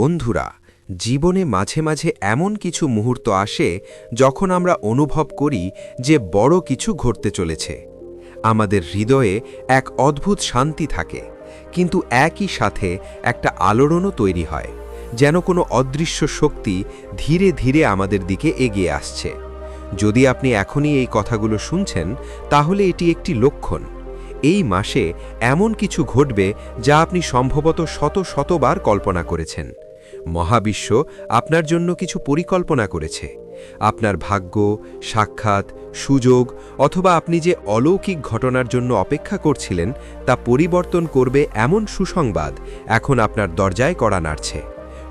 বন্ধুরা, জীবনে মাঝে মাঝে এমন কিছু মুহূর্ত আসে যখন আমরা অনুভব করি যে বড় কিছু ঘটতে চলেছে। আমাদের হৃদয়ে এক অদ্ভুত শান্তি থাকে, কিন্তু একই সাথে একটা আলোড়নও তৈরি হয়, যেন কোনো অদৃশ্য শক্তি ধীরে ধীরে আমাদের দিকে এগিয়ে আসছে। যদি আপনি এখনই এই কথাগুলো শুনছেন, তাহলে এটি একটি লক্ষণ। এই মাসে এমন কিছু ঘটবে যা আপনি সম্ভবত শত শতবার কল্পনা করেছেন। মহাবিশ্ব আপনার জন্য কিছু পরিকল্পনা করেছে। আপনার ভাগ্য, সাক্ষাৎ, সুযোগ অথবা আপনি যে অলৌকিক ঘটনার জন্য অপেক্ষা করছিলেন তা পরিবর্তন করবে এমন সুসংবাদ এখন আপনার দরজায় করা নাড়ছে।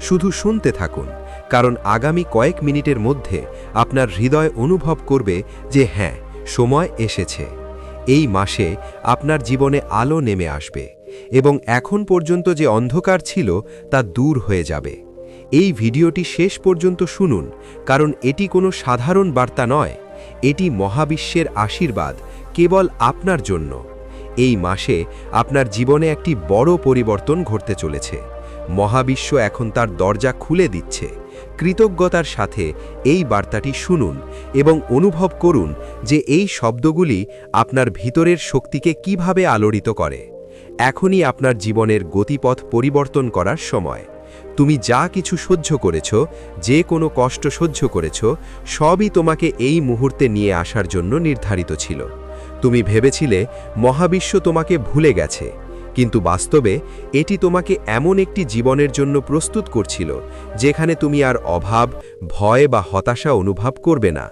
শুধু শুনতে থাকুন, কারণ আগামী কয়েক মিনিটের মধ্যে আপনার হৃদয় অনুভব করবে যে হ্যাঁ সময় এসেছে। এই মাসে আপনার জীবনে আলো নেমে আসবে। এবং এখন পর্যন্ত যে অন্ধকার ছিল তা দূর হয়ে যাবে। এই ভিডিওটি শেষ পর্যন্ত শুনুন, কারণ এটি কোনো সাধারণ বার্তা নয়। এটি মহাবিশ্বের আশীর্বাদ, কেবল আপনার জন্য। এই মাসে আপনার জীবনে একটি বড় পরিবর্তন ঘটতে চলেছে। মহাবিশ্ব এখন তার দরজা খুলে দিচ্ছে। কৃতজ্ঞতার সাথে এই বার্তাটি শুনুন এবং অনুভব করুন যে এই শব্দগুলি আপনার ভিতরের শক্তিকে কীভাবে আলোড়িত করে। এখনই আপনার জীবনের গতিপথ পরিবর্তন করার সময়। তুমি যা কিছু সহ্য করেছ, যে কোনো কষ্ট সহ্য করেছ, সবই তোমাকে এই মুহূর্তে নিয়ে আসার জন্য নির্ধারিত ছিল। তুমি ভেবেছিলে, মহাবিশ্ব তোমাকে ভুলে গেছে, কিন্তু বাস্তবে এটি তোমাকে এমন একটি জীবনের জন্য প্রস্তুত করছিল, যেখানে তুমি আর অভাব, ভয় বা হতাশা অনুভব করবে না।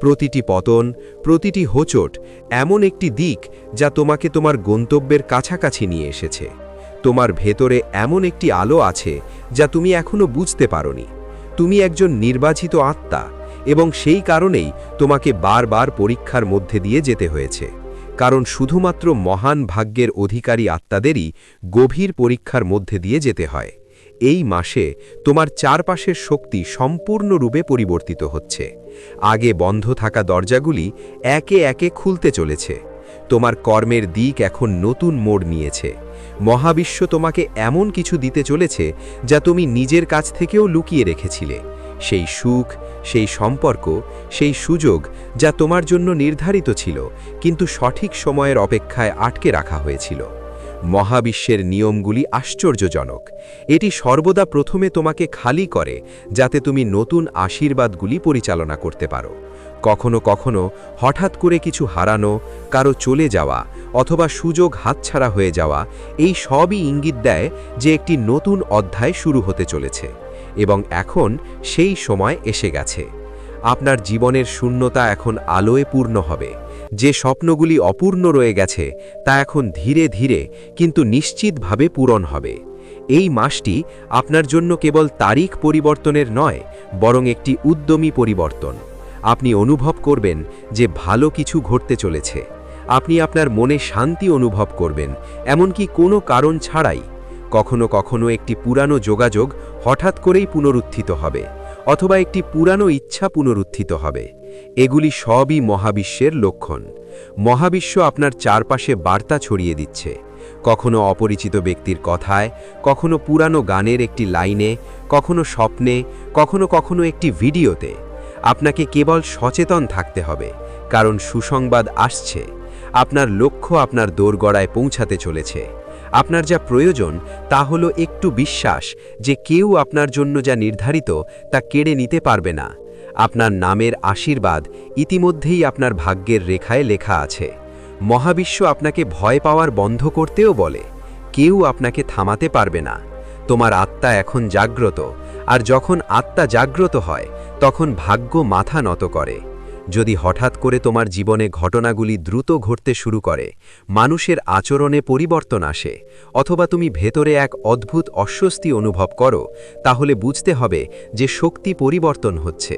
প্রতিটি পতন, প্রতিটি হোচট এমন একটি দিক যা তোমাকে তোমার গন্তব্যের কাছাকাছি নিয়ে এসেছে। তোমার ভেতরে এমন একটি আলো আছে যা তুমি এখনও বুঝতে পারোনি। তুমি একজন নির্বাচিত আত্মা এবং সেই কারণেই তোমাকে বারবার পরীক্ষার মধ্যে দিয়ে যেতে হয়েছে। কারণ শুধুমাত্র মহান ভাগ্যের অধিকারী আত্মাদেরই গভীর পরীক্ষার মধ্যে দিয়ে যেতে হয়। এই মাসে তোমার চারপাশের শক্তি সম্পূর্ণরূপে পরিবর্তিত হচ্ছে। আগে বন্ধ থাকা দরজাগুলি একে একে খুলতে চলেছে। তোমার কর্মের দিক এখন নতুন মোড় নিয়েছে। মহাবিশ্ব তোমাকে এমন কিছু দিতে চলেছে যা তুমি নিজের কাছ থেকেও লুকিয়ে রেখেছিলে। সেই সুখ, সেই সম্পর্ক, সেই সুযোগ যা তোমার জন্য নির্ধারিত ছিল, কিন্তু সঠিক সময়ের অপেক্ষায় আটকে রাখা হয়েছিল। মহাবিশ্বের নিয়মগুলি আশ্চর্যজনক। এটি সর্বদা প্রথমে তোমাকে খালি করে, যাতে তুমি নতুন আশীর্বাদগুলি পরিচালনা করতে পারো। কখনো কখনো হঠাৎ করে কিছু হারানো, কারও চলে যাওয়া, অথবা সুযোগ হাতছাড়া হয়ে যাওয়া, এই সবই ইঙ্গিত দেয় যে একটি নতুন অধ্যায় শুরু হতে চলেছে, এবং এখন সেই সময় এসে গেছে। আপনার জীবনের শূন্যতা এখন আলোয় পূর্ণ হবে। যে স্বপ্নগুলি অপূর্ণ রয়ে গেছে, তা এখন ধীরে ধীরে কিন্তু নিশ্চিতভাবে পূরণ হবে। এই মাসটি আপনার জন্য কেবল তারিখ পরিবর্তনের নয়, বরং একটি উদ্যমী পরিবর্তন। আপনি অনুভব করবেন যে ভালো কিছু ঘটতে চলেছে। আপনি আপনার মনে শান্তি অনুভব করবেন, এমনকি কোনো কারণ ছাড়াই। কখনো কখনো একটি পুরানো যোগাযোগ হঠাৎ করেই পুনরুত্থিত হবে, অথবা একটি পুরানো ইচ্ছা পুনরুত্থিত হবে। এগুলি সবই মহাবিশ্বের লক্ষণ। মহাবিশ্ব আপনার চারপাশে বার্তা ছড়িয়ে দিচ্ছে। কখনো অপরিচিত ব্যক্তির কথায়, কখনো পুরানো গানের একটি লাইনে, কখনো স্বপ্নে, কখনো কখনো একটি ভিডিওতে। আপনাকে কেবল সচেতন থাকতে হবে, কারণ সুসংবাদ আসছে। আপনার লক্ষ্য আপনার দোরগড়ায় পৌঁছাতে চলেছে। আপনার যা প্রয়োজন, তা হলো একটু বিশ্বাস যে কেউ আপনার জন্য যা নির্ধারিত, তা কেড়ে নিতে পারবে না। আপনার নামের আশীর্বাদ ইতিমধ্যেই আপনার ভাগ্যের রেখায় লেখা আছে। মহাবিশ্ব আপনাকে ভয় পাওয়ার বন্ধ করতেও বলে। কেউ আপনাকে থামাতে পারবে না। তোমার আত্মা এখন জাগ্রত, আর যখন আত্মা জাগ্রত হয়, তখন ভাগ্য মাথা নত করে। যদি হঠাৎ করে তোমার জীবনে ঘটনাগুলি দ্রুত ঘটতে শুরু করে, মানুষের আচরণে পরিবর্তন আসে, অথবা তুমি ভেতরে এক অদ্ভুত অস্বস্তি অনুভব করো, তাহলে বুঝতে হবে যে শক্তি পরিবর্তন হচ্ছে।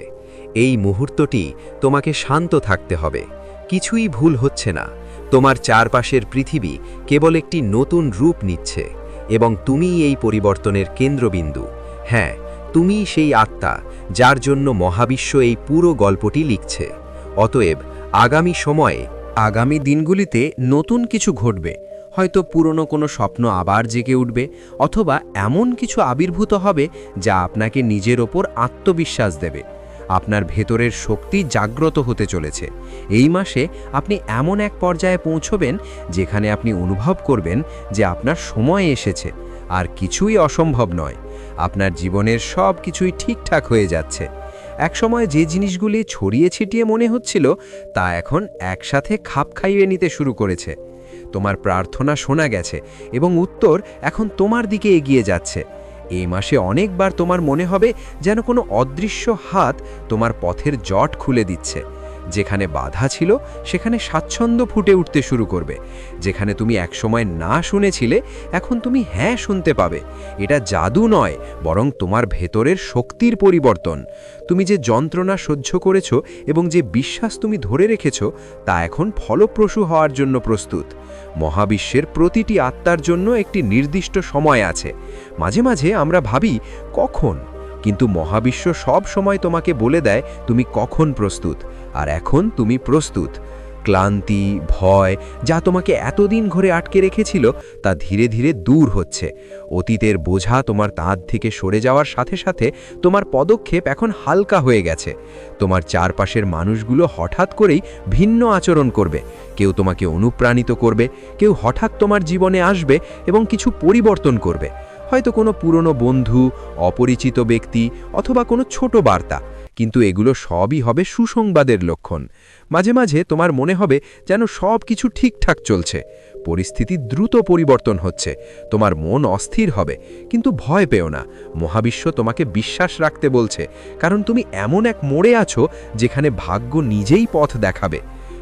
এই মুহূর্তটি তোমাকে শান্ত থাকতে হবে। কিছুই ভুল হচ্ছে না। তোমার চারপাশের পৃথিবী কেবল একটি নতুন রূপ নিচ্ছে এবং তুমিই এই পরিবর্তনের কেন্দ্রবিন্দু। হ্যাঁ তুমি সেই আত্মা যার জন্য মহাবিশ্ব এই পুরো গল্পটি লিখছে। অতএব আগামী সময়ে, আগামী দিনগুলিতে নতুন কিছু ঘটবে। হয়তো পুরনো কোনো স্বপ্ন আবার জেগে উঠবে অথবা এমন কিছু আবির্ভূত হবে যা আপনাকে নিজের ওপর আত্মবিশ্বাস দেবে। আপনার ভেতরের শক্তি জাগ্রত হতে চলেছে। এই মাসে আপনি এমন এক পর্যায়ে পৌঁছবেন যেখানে আপনি অনুভব করবেন যে আপনার সময় এসেছে। আর কিছুই অসম্ভব নয়, আপনার জীবনের সব কিছুই ঠিকঠাক হয়ে যাচ্ছে। একসময় যে জিনিসগুলি ছড়িয়ে ছিটিয়ে মনে হচ্ছিল, তা এখন একসাথে খাপ খাইয়ে নিতে শুরু করেছে। তোমার প্রার্থনা শোনা গেছে এবং উত্তর এখন তোমার দিকে এগিয়ে যাচ্ছে। এই মাসে অনেকবার তোমার মনে হবে যেন কোনো অদৃশ্য হাত তোমার পথের জট খুলে দিচ্ছে। যেখানে বাধা ছিল, সেখানে স্বাচ্ছন্দ্য ফুটে উঠতে শুরু করবে। যেখানে তুমি একসময় না শুনেছিলে, এখন তুমি হ্যাঁ শুনতে পাবে। এটা জাদু নয়, বরং তোমার ভেতরের শক্তির পরিবর্তন। তুমি যে যন্ত্রণা সহ্য করেছ এবং যে বিশ্বাস তুমি ধরে রেখেছো, তা এখন ফলপ্রসূ হওয়ার জন্য প্রস্তুত। মহাবিশ্বের প্রতিটি আত্মার জন্য একটি নির্দিষ্ট সময় আছে। মাঝে মাঝে আমরা ভাবি, কখন? কিন্তু মহাবিশ্ব সব সময় তোমাকে বলে দেয়, তুমি কখন প্রস্তুত? আর এখন তুমি প্রস্তুত। ক্লান্তি, ভয় যা তোমাকে এতদিন ঘরে আটকে রেখেছিল তা ধীরে ধীরে দূর হচ্ছে। অতীতের বোঝা তোমার তাঁত থেকে সরে যাওয়ার সাথে সাথে তোমার পদক্ষেপ এখন হালকা হয়ে গেছে। তোমার চারপাশের মানুষগুলো হঠাৎ করেই ভিন্ন আচরণ করবে। কেউ তোমাকে অনুপ্রাণিত করবে, কেউ হঠাৎ তোমার জীবনে আসবে এবং কিছু পরিবর্তন করবে। হয়তো কোনো পুরনো বন্ধু, অপরিচিত ব্যক্তি অথবা কোনো ছোট বার্তা। কিন্তু এগুলো সবই হবে সুসংবাদের লক্ষণ। মাঝে মাঝে তোমার মনে হবে যেন সব কিছু ঠিকঠাক চলছে। পরিস্থিতি দ্রুত পরিবর্তন হচ্ছে। তোমার মন অস্থির হবে। কিন্তু ভয় পেও না। মহাবিশ্ব তোমাকে বিশ্বাস রাখতে বলছে। কারণ তুমি এমন এক মোড়ে আছো যেখানে ভাগ্য নিজেই পথ দেখাবে।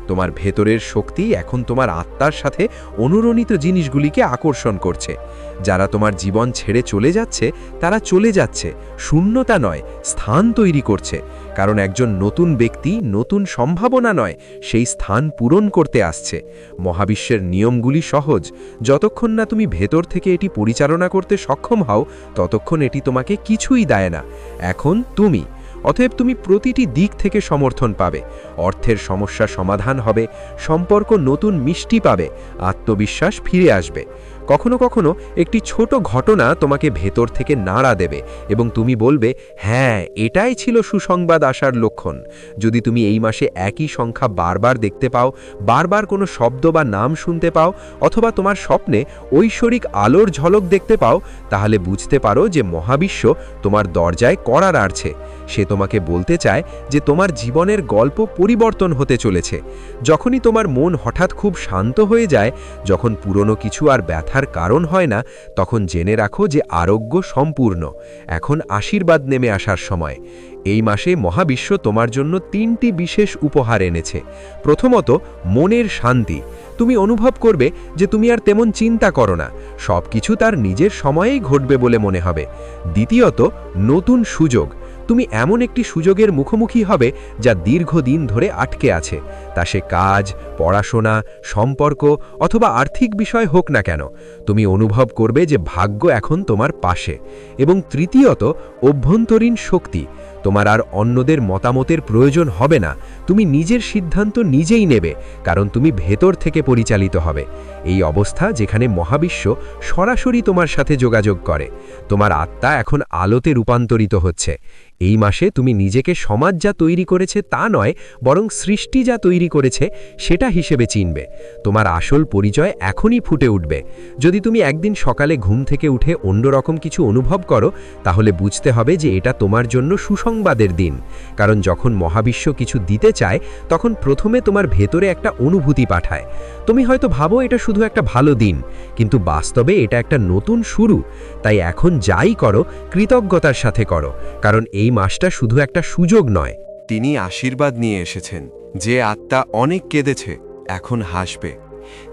তোমার ভেতরের শক্তি এখন তোমার আত্মার সাথে অনুরণিত জিনিসগুলিকে আকর্ষণ করছে। যারা তোমার জীবন ছেড়ে চলে যাচ্ছে, তারা চলে যাচ্ছে। শূন্যতা নয়, স্থান তৈরি করছে। কারণ একজন নতুন ব্যক্তি নতুন সম্ভাবনা নয়, সেই স্থান পূরণ করতে আসছে। মহাবিশ্বের নিয়মগুলি সহজ। যতক্ষণ না তুমি ভেতর থেকে এটি পরিচালনা করতে সক্ষম হও, ততক্ষণ এটি তোমাকে কিছুই দেয় না। এখন তুমি অতএব তুমি প্রতিটি দিক থেকে সমর্থন পাবে। অর্থের সমস্যা সমাধান হবে, সম্পর্ক নতুন মিষ্টি পাবে, আত্মবিশ্বাস ফিরে আসবে। কখনো কখনো একটি ছোট ঘটনা তোমাকে ভেতর থেকে নাড়া দেবে এবং তুমি বলবে হ্যাঁ এটাই ছিল সুসংবাদ আসার লক্ষণ। যদি তুমি এই মাসে একই সংখ্যা বারবার দেখতে পাও, বারবার কোনো শব্দ বা নাম শুনতে পাও, অথবা তোমার স্বপ্নে ঐশ্বরিক আলোর ঝলক দেখতে পাও, তাহলে বুঝতে পারো যে মহাবিশ্ব তোমার দরজায় করার আড়ছে সে তোমাকে বলতে চায় যে তোমার জীবনের গল্প পরিবর্তন হতে চলেছে। যখনই তোমার মন হঠাৎ খুব শান্ত হয়ে যায়, যখন পুরনো কিছু আর ব্যথার কারণ হয় না, তখন জেনে রাখো যে আরোগ্য সম্পূর্ণ। এখন আশীর্বাদ নেমে আসার সময়। এই মাসে মহাবিশ্ব তোমার জন্য তিনটি বিশেষ উপহার এনেছে। প্রথমত, মনের শান্তি। তুমি অনুভব করবে যে তুমি আর তেমন চিন্তা করো না। সব কিছু তার নিজের সময়েই ঘটবে বলে মনে হবে। দ্বিতীয়ত, নতুন সুযোগ। তুমি এমন একটি সুযোগের মুখোমুখি হবে যা দীর্ঘদিন ধরে আটকে আছে। তা সে কাজ, পড়াশোনা, সম্পর্ক অথবা আর্থিক বিষয় হোক না কেন, তুমি অনুভব করবে যে ভাগ্য এখন তোমার পাশে। এবং তৃতীয়ত, অভ্যন্তরীণ শক্তি, তোমার আর অন্যদের মতামতের প্রয়োজন হবে না। তুমি নিজের সিদ্ধান্ত নিজেই নেবে, কারণ তুমি ভেতর থেকে পরিচালিত হবে। এই অবস্থা যেখানে মহাবিশ্ব সরাসরি তোমার সাথে যোগাযোগ করে। তোমার আত্মা এখন আলোতে রূপান্তরিত হচ্ছে। এই মাসে তুমি নিজেকে সমাজ যা তৈরি করেছে তা নয়, বরং সৃষ্টি যা তৈরি করেছে সেটা হিসেবে চিনবে। তোমার আসল পরিচয় এখনই ফুটে উঠবে। যদি তুমি একদিন সকালে ঘুম থেকে উঠে অন্যরকম কিছু অনুভব করো, তাহলে বুঝতে হবে যে এটা তোমার জন্য সুসংবাদের দিন। কারণ যখন মহাবিশ্ব কিছু দিতে চায়, তখন প্রথমে তোমার ভেতরে একটা অনুভূতি পাঠায়। তুমি হয়তো ভাবো এটা শুধু একটা ভালো দিন, কিন্তু বাস্তবে এটা একটা নতুন শুরু। তাই এখন যাই করো, কৃতজ্ঞতার সাথে করো। কারণ এই মাসটা শুধু একটা সুযোগ নয়। তিনি আশীর্বাদ নিয়ে এসেছেন, যে আত্মা অনেক কেঁদেছে, এখন হাসবে।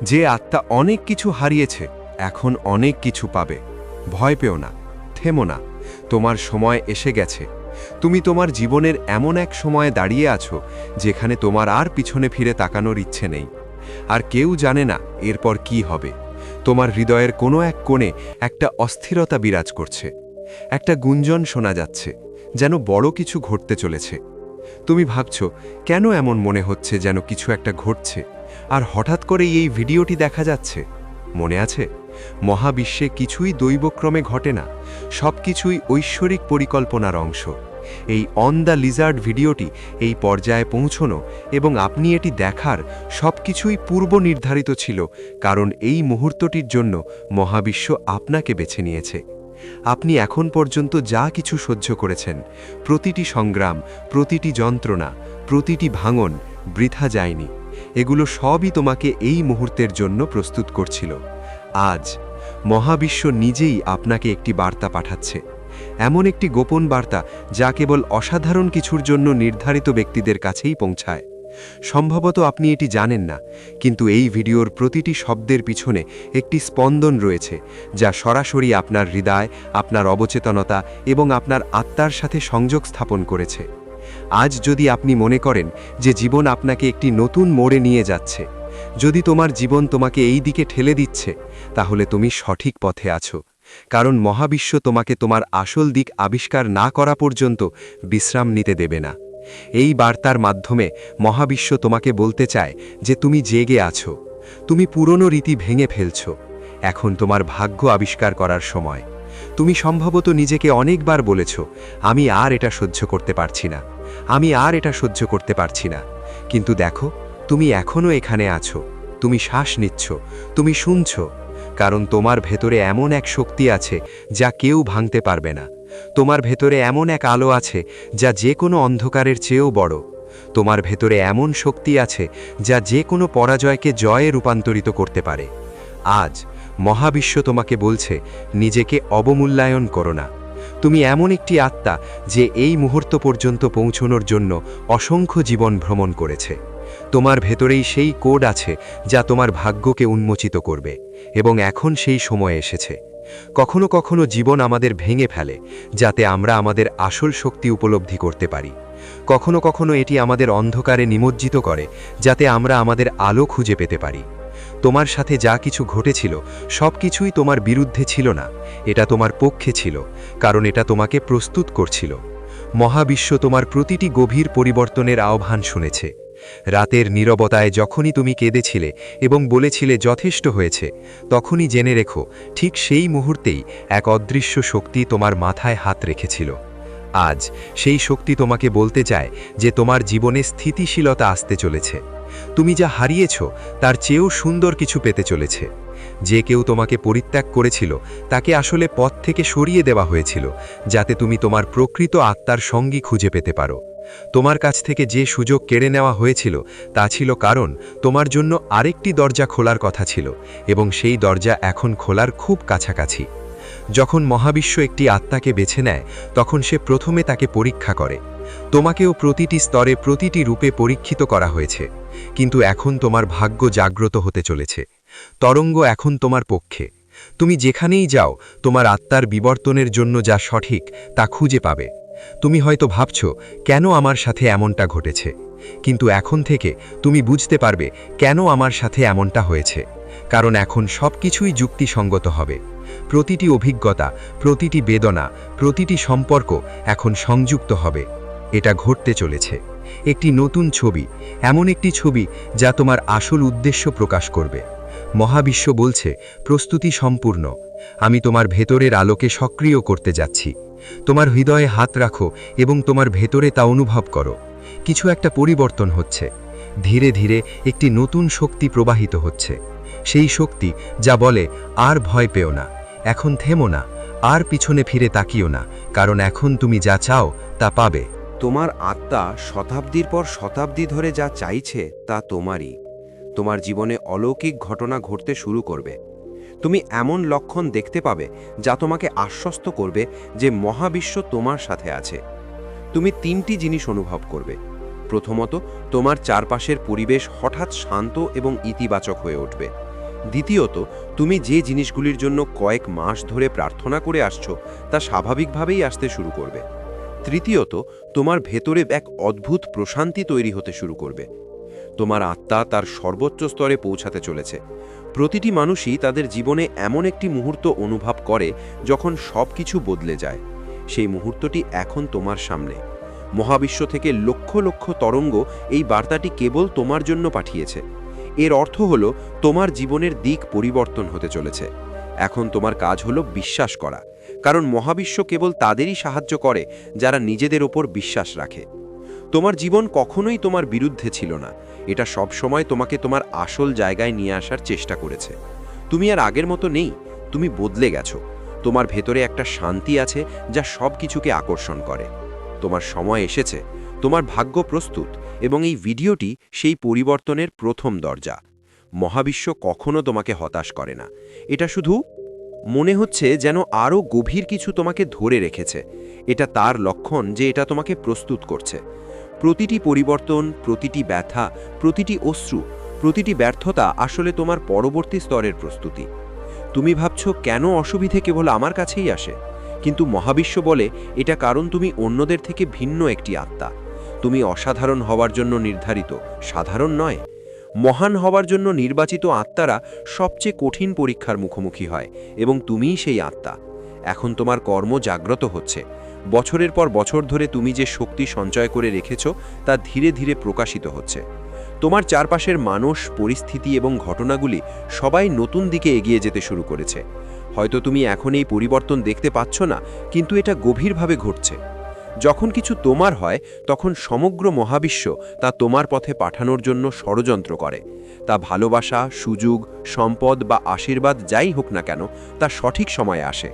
যে আত্মা অনেক কিছু হারিয়েছে, এখন অনেক কিছু পাবে। ভয় পেও না, থেমো না, তোমার সময় এসে গেছে। তুমি তোমার জীবনের এমন এক সময়ে দাঁড়িয়ে আছো, যেখানে তোমার আর পিছনে ফিরে তাকানোর ইচ্ছে নেই। আর কেউ জানে না এরপর কি হবে। তোমার হৃদয়ের কোনো এক কোণে একটা অস্থিরতা বিরাজ করছে। একটা গুঞ্জন শোনা যাচ্ছে। যেন বড় কিছু ঘটতে চলেছে। তুমি ভাবছ, কেন এমন মনে হচ্ছে যেন কিছু একটা ঘটছে? আর হঠাৎ করেই এই ভিডিওটি দেখা যাচ্ছে? মনে আছে? মহাবিশ্বে কিছুই দৈবক্রমে ঘটে না সব কিছুই ঐশ্বরিক পরিকল্পনার অংশ। এই অন দ্য লিজার্ড ভিডিওটি এই পর্যায়ে পৌঁছনো এবং আপনি এটি দেখার সব কিছুই পূর্ব নির্ধারিত ছিল, কারণ এই মুহূর্তটির জন্য মহাবিশ্ব আপনাকে বেছে নিয়েছে। আপনি এখন পর্যন্ত যা কিছু সহ্য করেছেন, প্রতিটি সংগ্রাম, প্রতিটি যন্ত্রণা, প্রতিটি ভাঙন বৃথা যায়নি। এগুলো সবই তোমাকে এই মুহূর্তের জন্য প্রস্তুত করছিল। আজ মহাবিশ্ব নিজেই আপনাকে একটি বার্তা পাঠাচ্ছে। এমন একটি গোপন বার্তা যা কেবল অসাধারণ কিছুর জন্য নির্ধারিত ব্যক্তিদের কাছেই পৌঁছায়। সম্ভবত আপনি এটি জানেন না, কিন্তু এই ভিডিওর প্রতিটি শব্দের পিছনে একটি স্পন্দন রয়েছে, যা সরাসরি আপনার হৃদয়, আপনার অবচেতনতা এবং আপনার আত্মার সাথে সংযোগ স্থাপন করেছে। আজ যদি আপনি মনে করেন যে জীবন আপনাকে একটি নতুন মোড়ে নিয়ে যাচ্ছে, যদি তোমার জীবন তোমাকে এই দিকে ঠেলে দিচ্ছে, তাহলে তুমি সঠিক পথে আছো, কারণ মহাবিশ্ব তোমাকে তোমার আসল দিক আবিষ্কার না করা পর্যন্ত বিশ্রাম নিতে দেবে না। এই বার্তার মাধ্যমে মহাবিশ্ব তোমাকে বলতে চায় যে তুমি জেগে আছো। তুমি পুরনো রীতি ভেঙে ফেলছো। এখন তোমার ভাগ্য আবিষ্কার করার সময়। তুমি সম্ভবত নিজেকে অনেকবার বলেছ, আমি আর এটা সহ্য করতে পারছি না। আমি আর এটা সহ্য করতে পারছি না। কিন্তু দেখো, তুমি এখনও এখানে আছো। তুমি শ্বাস নিচ্ছ, তুমি শুনছ। কারণ তোমার ভেতরে এমন এক শক্তি আছে, যা কেউ ভাঙতে পারবে না। তোমার ভেতরে এমন এক আলো আছে যা যে কোনো অন্ধকারের চেয়েও বড়। তোমার ভেতরে এমন শক্তি আছে যা যে কোনো পরাজয়কে জয়ে রূপান্তরিত করতে পারে। আজ মহাবিশ্ব তোমাকে বলছে, নিজেকে অবমূল্যায়ন করো না। তুমি এমন একটি আত্মা যে এই মুহূর্ত পর্যন্ত পৌঁছনোর জন্য অসংখ্য জীবন ভ্রমণ করেছে। তোমার ভেতরেই সেই কোড আছে যা তোমার ভাগ্যকে উন্মোচিত করবে এবং এখন সেই সময় এসেছে। কখনো কখনো জীবন আমাদের ভেঙে ফেলে, যাতে আমরা আমাদের আসল শক্তি উপলব্ধি করতে পারি। কখনো কখনো এটি আমাদের অন্ধকারে নিমজ্জিত করে, যাতে আমরা আমাদের আলো খুঁজে পেতে পারি। তোমার সাথে যা কিছু ঘটেছিল, সব কিছুই তোমার বিরুদ্ধে ছিল না, এটা তোমার পক্ষে ছিল, কারণ এটা তোমাকে প্রস্তুত করছিল। মহাবিশ্ব তোমার প্রতিটি গভীর পরিবর্তনের আহ্বান শুনেছে। রাতের নীরবতায় যখনই তুমি কেঁদেছিলে এবং বলেছিলে যথেষ্ট হয়েছে, তখনই জেনে রেখো, ঠিক সেই মুহূর্তেই এক অদৃশ্য শক্তি তোমার মাথায় হাত রেখেছিল। আজ সেই শক্তি তোমাকে বলতে চায় যে তোমার জীবনে স্থিতিশীলতা আসতে চলেছে। তুমি যা হারিয়েছ, তার চেয়েও সুন্দর কিছু পেতে চলেছে। যে কেউ তোমাকে পরিত্যাগ করেছিল, তাকে আসলে পথ থেকে সরিয়ে দেওয়া হয়েছিল, যাতে তুমি তোমার প্রকৃত আত্মার সঙ্গী খুঁজে পেতে পারো। তোমার কাছ থেকে যে সুযোগ কেড়ে নেওয়া হয়েছিল তা ছিল কারণ তোমার জন্য আরেকটি দরজা খোলার কথা ছিল এবং সেই দরজা এখন খোলার খুব কাছাকাছি। যখন মহাবিশ্ব একটি আত্মাকে বেছে নেয়, তখন সে প্রথমে তাকে পরীক্ষা করে। তোমাকেও প্রতিটি স্তরে প্রতিটি রূপে পরীক্ষিত করা হয়েছে, কিন্তু এখন তোমার ভাগ্য জাগ্রত হতে চলেছে। তরঙ্গ এখন তোমার পক্ষে। তুমি যেখানেই যাও, তোমার আত্মার বিবর্তনের জন্য যা সঠিক, তা খুঁজে পাবে। তুমি হয়তো ভাবছ, কেন আমার সাথে এমনটা ঘটেছে? কিন্তু এখন থেকে তুমি বুঝতে পারবে কেন আমার সাথে এমনটা হয়েছে। কারণ এখন সব কিছুই যুক্তিসঙ্গত হবে। প্রতিটি অভিজ্ঞতা, প্রতিটি বেদনা, প্রতিটি সম্পর্ক এখন সংযুক্ত হবে। এটা ঘটতে চলেছে। একটি নতুন ছবি, এমন একটি ছবি যা তোমার আসল উদ্দেশ্য প্রকাশ করবে। মহাবিশ্ব বলছে, প্রস্তুতি সম্পূর্ণ। আমি তোমার ভেতরের আলোকে সক্রিয় করতে যাচ্ছি। তোমার হৃদয়ে হাত রাখো এবং তোমার ভেতরে তা অনুভব করো। কিছু একটা পরিবর্তন হচ্ছে। ধীরে ধীরে একটি নতুন শক্তি প্রবাহিত হচ্ছে। সেই শক্তি যা বলে, আর ভয় পেও না। এখন থেমো না। আর পিছনে ফিরে তাকিও না। কারণ এখন তুমি যা চাও, তা পাবে। তোমার আত্মা শতাব্দীর পর শতাব্দী ধরে যা চাইছে, তা তোমারই। তোমার জীবনে অলৌকিক ঘটনা ঘটতে শুরু করবে। তুমি এমন লক্ষণ দেখতে পাবে যা তোমাকে আশ্বস্ত করবে যে মহাবিশ্ব তোমার সাথে আছে। তুমি তিনটি জিনিস অনুভব করবে। প্রথমত, তোমার চারপাশের পরিবেশ হঠাৎ শান্ত এবং ইতিবাচক হয়ে উঠবে। দ্বিতীয়ত, তুমি যে জিনিসগুলির জন্য কয়েক মাস ধরে প্রার্থনা করে আসছো, তা স্বাভাবিকভাবেই আসতে শুরু করবে। তৃতীয়ত, তোমার ভেতরে এক অদ্ভুত প্রশান্তি তৈরি হতে শুরু করবে। তোমার আত্মা তার সর্বোচ্চ স্তরে পৌঁছাতে চলেছে। প্রতিটি মানুষই তাদের জীবনে এমন একটি মুহূর্ত অনুভব করে যখন সব কিছু বদলে যায়। সেই মুহূর্তটি এখন তোমার সামনে। মহাবিশ্ব থেকে লক্ষ লক্ষ তরঙ্গ এই বার্তাটি কেবল তোমার জন্য পাঠিয়েছে। এর অর্থ হল, তোমার জীবনের দিক পরিবর্তন হতে চলেছে। এখন তোমার কাজ হলো বিশ্বাস করা। কারণ মহাবিশ্ব কেবল তাদেরই সাহায্য করে, যারা নিজেদের ওপর বিশ্বাস রাখে। তোমার জীবন কখনোই তোমার বিরুদ্ধে ছিল না। এটা সব সময় তোমাকে তোমার আসল জায়গায় নিয়ে আসার চেষ্টা করেছে। তুমি আর আগের মতো নেই, তুমি বদলে গেছো। তোমার ভেতরে একটা শান্তি আছে যা সব কিছুকে আকর্ষণ করে। তোমার সময় এসেছে, তোমার ভাগ্য প্রস্তুত এবং এই ভিডিওটি সেই পরিবর্তনের প্রথম দরজা। মহাবিশ্ব কখনো তোমাকে হতাশ করে না। এটা শুধু মনে হচ্ছে যেন আরও গভীর কিছু তোমাকে ধরে রেখেছে। এটা তার লক্ষণ যে এটা তোমাকে প্রস্তুত করছে। প্রতিটি পরিবর্তন, প্রতিটি ব্যথা, প্রতিটি অশ্রু, প্রতিটি ব্যর্থতা আসলে তোমার পরবর্তী স্তরের প্রস্তুতি। তুমি ভাবছ, কেন অসুবিধে কেবল আমার কাছেই আসে? কিন্তু মহাবিশ্ব বলে, এটা কারণ তুমি অন্যদের থেকে ভিন্ন একটি আত্মা। তুমি অসাধারণ হওয়ার জন্য নির্ধারিত, সাধারণ নয়। মহান হওয়ার জন্য নির্বাচিত আত্মারা সবচেয়ে কঠিন পরীক্ষার মুখোমুখি হয়, এবং তুমিই সেই আত্মা। এখন তোমার কর্ম জাগ্রত হচ্ছে। বছরের পর বছর ধরে তুমি যে শক্তি সঞ্চয় করে রেখেছ, তা ধীরে ধীরে প্রকাশিত হচ্ছে। তোমার চারপাশের মানুষ, পরিস্থিতি এবং ঘটনাগুলি সবাই নতুন দিকে এগিয়ে যেতে শুরু করেছে। হয়তো তুমি এখন এই পরিবর্তন দেখতে পাচ্ছ না, কিন্তু এটা গভীরভাবে ঘটছে। যখন কিছু তোমার হয়, তখন সমগ্র মহাবিশ্ব তা তোমার পথে পাঠানোর জন্য ষড়যন্ত্র করে। তা ভালোবাসা, সুযোগ, সম্পদ বা আশীর্বাদ যাই হোক না কেন, তা সঠিক সময়ে আসে।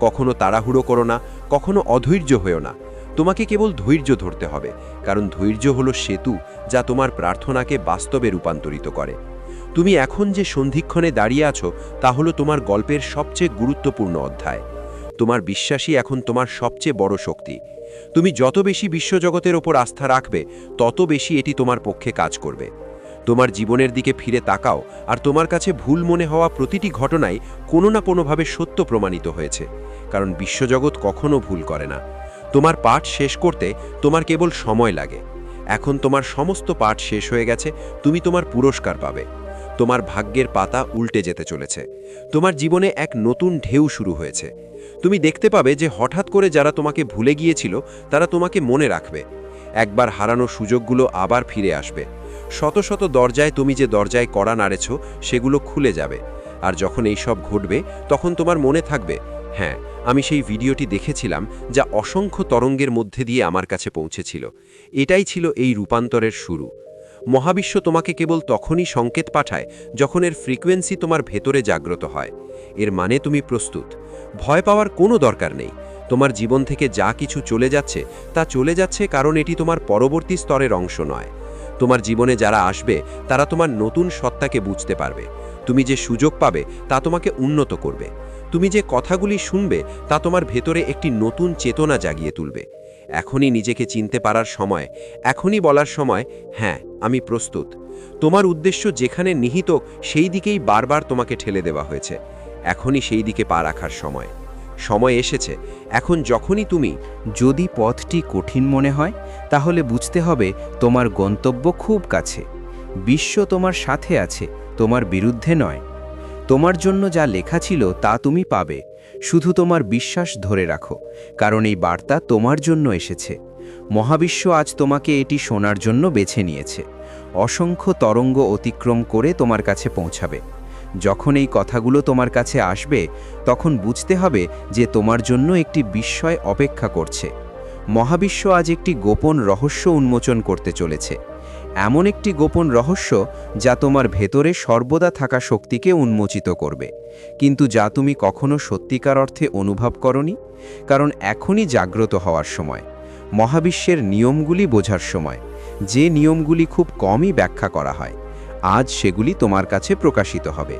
কখনো তাড়াহুড়ো করো না, কখনো অধৈর্য হয়েও না। তোমাকে কেবল ধৈর্য ধরতে হবে, কারণ ধৈর্য হলো সেতু যা তোমার প্রার্থনাকে বাস্তবে রূপান্তরিত করে। তুমি এখন যে সন্ধিক্ষণে দাঁড়িয়ে আছো, তা হলো তোমার গল্পের সবচেয়ে গুরুত্বপূর্ণ অধ্যায়। তোমার বিশ্বাসই এখন তোমার সবচেয়ে বড় শক্তি। তুমি যত বেশি বিশ্বজগতের ওপর আস্থা রাখবে, তত বেশি এটি তোমার পক্ষে কাজ করবে। তোমার জীবনের দিকে ফিরে তাকাও আর তোমার কাছে ভুল মনে হওয়া প্রতিটি ঘটনাই কোনো না কোনোভাবে সত্য প্রমাণিত হয়েছে, কারণ বিশ্বজগৎ কখনো ভুল করে না। তোমার পাঠ শেষ করতে তোমার কেবল সময় লাগে। এখন তোমার সমস্ত পাঠ শেষ হয়ে গেছে, তুমি তোমার পুরস্কার পাবে। তোমার ভাগ্যের পাতা উল্টে যেতে চলেছে। তোমার জীবনে এক নতুন ঢেউ শুরু হয়েছে। তুমি দেখতে পাবে যে হঠাৎ করে যারা তোমাকে ভুলে গিয়েছিল, তারা তোমাকে মনে রাখবে। একবার হারানো সুযোগগুলো আবার ফিরে আসবে। শত শত দরজায় তুমি যে দরজায় কড়া নাড়েছ, সেগুলো খুলে যাবে। আর যখন এই সব ঘটবে, তখন তোমার মনে থাকবে হ্যাঁ আমি সেই ভিডিওটি দেখেছিলাম যা অসংখ্য তরঙ্গের মধ্যে দিয়ে আমার কাছে পৌঁছেছিল। এটাই ছিল এই রূপান্তরের শুরু। মহাবিশ্ব তোমাকে কেবল তখনই সংকেত পাঠায় যখন এর ফ্রিকোয়েন্সি তোমার ভেতরে জাগ্রত হয়। এর মানে তুমি প্রস্তুত। ভয় পাওয়ার কোনো দরকার নেই। তোমার জীবন থেকে যা কিছু চলে যাচ্ছে, তা চলে যাচ্ছে কারণ এটি তোমার পরবর্তী স্তরের অংশ নয়। তোমার জীবনে যারা আসবে, তারা তোমার নতুন সত্তাকে বুঝতে পারবে। তুমি যে সুযোগ পাবে, তা তোমাকে উন্নত করবে। তুমি যে কথাগুলি শুনবে, তা তোমার ভেতরে একটি নতুন চেতনা জাগিয়ে তুলবে। এখনই নিজেকে চিনতে পারার সময়, এখনই বলার সময় হ্যাঁ আমি প্রস্তুত। তোমার উদ্দেশ্য যেখানে নিহিত, সেই দিকেই বারবার তোমাকে ঠেলে দেওয়া হয়েছে। এখনই সেই দিকে পা রাখার সময়। সময় এসেছে। এখন যখনই তুমি যদি পথটি কঠিন মনে হয়, তাহলে বুঝতে হবে তোমার গন্তব্য খুব কাছে। বিশ্ব তোমার সাথে আছে, তোমার বিরুদ্ধে নয়। তোমার জন্য যা লেখা ছিল তা তুমি পাবে। শুধু তোমার বিশ্বাস ধরে রাখো, কারণ এই বার্তা তোমার জন্য এসেছে। মহাবিশ্ব আজ তোমাকে এটি শোনার জন্য বেছে নিয়েছে। অসংখ্য তরঙ্গ অতিক্রম করে তোমার কাছে পৌঁছাবে। যখন এই কথাগুলো তোমার কাছে আসবে, তখন বুঝতে হবে যে তোমার জন্য একটি বিস্ময় অপেক্ষা করছে। মহাবিশ্ব আজ একটি গোপন রহস্য উন্মোচন করতে চলেছে। এমন একটি গোপন রহস্য যা তোমার ভেতরে সর্বদা থাকা শক্তিকে উন্মোচিত করবে। কিন্তু যা তুমি কখনো সত্যিকার অর্থে অনুভব করনি? কারণ এখনই জাগ্রত হওয়ার সময়। মহাবিশ্বের নিয়মগুলি বোঝার সময়। যে নিয়মগুলি খুব কমই ব্যাখ্যা করা হয়। আজ সেগুলি তোমার কাছে প্রকাশিত হবে।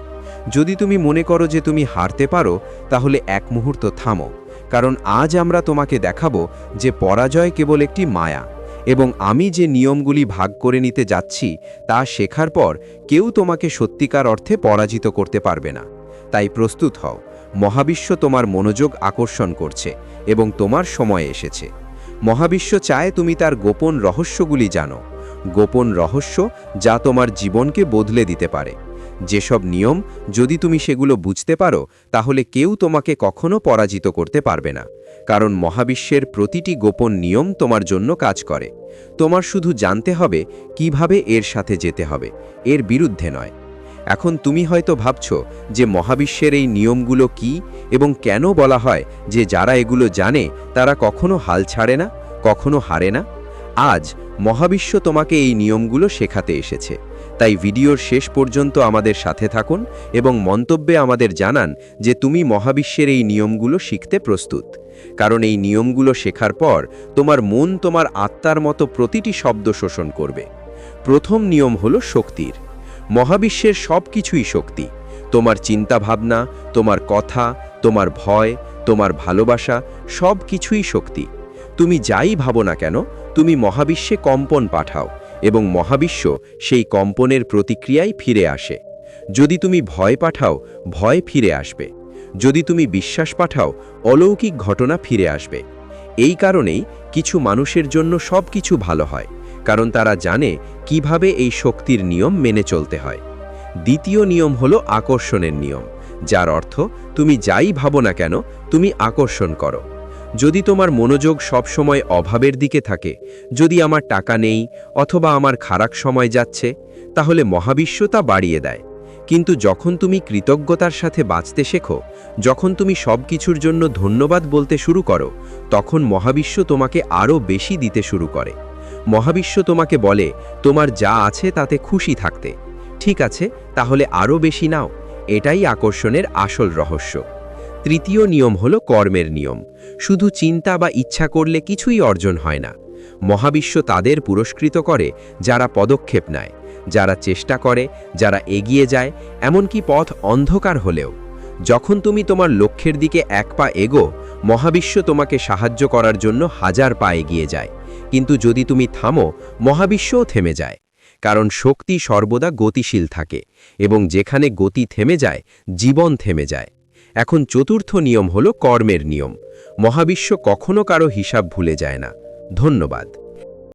যদি তুমি মনে করো যে তুমি হারতে পারো, তাহলে এক মুহূর্ত থামো, কারণ আজ আমরা তোমাকে দেখাবো যে পরাজয় কেবল একটি মায়া, এবং আমি যে নিয়মগুলি ভাগ করে নিতে যাচ্ছি, তা শেখার পর কেউ তোমাকে সত্যিকার অর্থে পরাজিত করতে পারবে না। তাই প্রস্তুত হও, মহাবিশ্ব তোমার মনোযোগ আকর্ষণ করছে, এবং তোমার সময় এসেছে। মহাবিশ্ব চায় তুমি তার গোপন রহস্যগুলি জানো। গোপন রহস্য যা তোমার জীবনকে বদলে দিতে পারে। যেসব নিয়ম যদি তুমি সেগুলো বুঝতে পারো, তাহলে কেউ তোমাকে কখনো পরাজিত করতে পারবে না। কারণ মহাবিশ্বের প্রতিটি গোপন নিয়ম তোমার জন্য কাজ করে। তোমার শুধু জানতে হবে কীভাবে এর সাথে যেতে হবে, এর বিরুদ্ধে নয়। এখন তুমি হয়তো ভাবছ যে মহাবিশ্বের এই নিয়মগুলো কি এবং কেন বলা হয় যে যারা এগুলো জানে, তারা কখনো হাল ছাড়ে না, কখনো হারে না। আজ মহাবিশ্ব তোমাকে এই নিয়মগুলো শেখাতে এসেছে। তাই ভিডিওর শেষ পর্যন্ত আমাদের সাথে থাকুন এবং মন্তব্যে আমাদের জানান যে তুমি মহাবিশ্বের এই নিয়মগুলো শিখতে প্রস্তুত। কারণ এই নিয়মগুলো শেখার পর তোমার মন তোমার আত্মার মতো প্রতিটি শব্দ শোষণ করবে। প্রথম নিয়ম হলো শক্তির। মহাবিশ্বের সব কিছুই শক্তি। তোমার চিন্তাভাবনা, তোমার কথা, তোমার ভয়, তোমার ভালোবাসা সব কিছুই শক্তি। তুমি যাই ভাবো না কেন তুমি মহাবিশ্বে কম্পন পাঠাও এবং মহাবিশ্ব সেই কম্পনের প্রতিক্রিয়ায় ফিরে আসে। যদি তুমি ভয় পাঠাও, ভয় ফিরে আসবে। যদি তুমি বিশ্বাস পাঠাও, অলৌকিক ঘটনা ফিরে আসবে। এই কারণেই কিছু মানুষের জন্য সব কিছু ভালো হয়, কারণ তারা জানে কীভাবে এই শক্তির নিয়ম মেনে চলতে হয়। দ্বিতীয় নিয়ম হল আকর্ষণের নিয়ম, যার অর্থ তুমি যাই ভাবো না কেন, তুমি আকর্ষণ করো। যদি তোমার মনোযোগ সবসময় অভাবের দিকে থাকে, যদি আমার টাকা নেই অথবা আমার খারাপ সময় যাচ্ছে, তাহলে মহাবিশ্ব তা বাড়িয়ে দেয়। কিন্তু যখন তুমি কৃতজ্ঞতার সাথে বাঁচতে শেখো, যখন তুমি সব কিছুর জন্য ধন্যবাদ বলতে শুরু করো, তখন মহাবিশ্ব তোমাকে আরও বেশি দিতে শুরু করে। মহাবিশ্ব তোমাকে বলে, তোমার যা আছে তাতে খুশি থাকতে। ঠিক আছে, তাহলে আরও বেশি নাও। এটাই আকর্ষণের আসল রহস্য। তৃতীয় নিয়ম হল কর্মের নিয়ম। শুধু চিন্তা বা ইচ্ছা করলে কিছুই অর্জন হয় না। মহাবিশ্ব তাদের পুরস্কৃত করে, যারা পদক্ষেপ নেয়, যারা চেষ্টা করে, যারা এগিয়ে যায়, এমনকি পথ অন্ধকার হলেও। যখন তুমি তোমার লক্ষ্যের দিকে এক পা এগো, মহাবিশ্ব তোমাকে সাহায্য করার জন্য হাজার পা এগিয়ে যায়। কিন্তু যদি তুমি থামো, মহাবিশ্বও থেমে যায়। কারণ শক্তি সর্বদা গতিশীল থাকে এবং যেখানে গতি থেমে যায়, জীবন থেমে যায়। এখন চতুর্থ নিয়ম হল কর্মের নিয়ম। মহাবিশ্ব কখনো কারও হিসাব ভুলে যায় না। ধন্যবাদ।